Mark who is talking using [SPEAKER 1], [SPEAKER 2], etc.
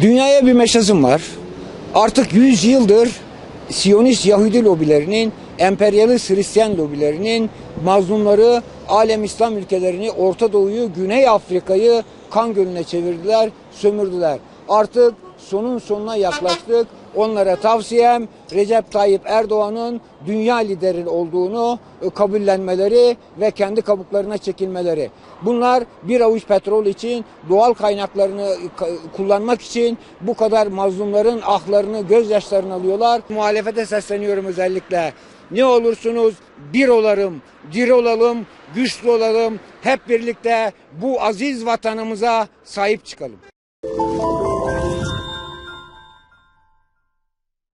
[SPEAKER 1] Dünyaya bir mesajım var. Artık 100 yıldır Siyonist Yahudi lobilerinin, emperyalist Hristiyan lobilerinin mazlumları, alem İslam ülkelerini, Orta Doğu'yu, Güney Afrika'yı kan gölüne çevirdiler, sömürdüler. Artık sonun sonuna yaklaştık. Onlara tavsiyem Recep Tayyip Erdoğan'ın dünya lideri olduğunu e, kabullenmeleri ve kendi kabuklarına çekilmeleri. Bunlar bir avuç petrol için, doğal kaynaklarını e, kullanmak için bu kadar mazlumların ahlarını, gözyaşlarını alıyorlar. Muhalefete sesleniyorum özellikle. Ne olursunuz bir olalım, diri olalım, güçlü olalım. Hep birlikte bu aziz vatanımıza sahip çıkalım.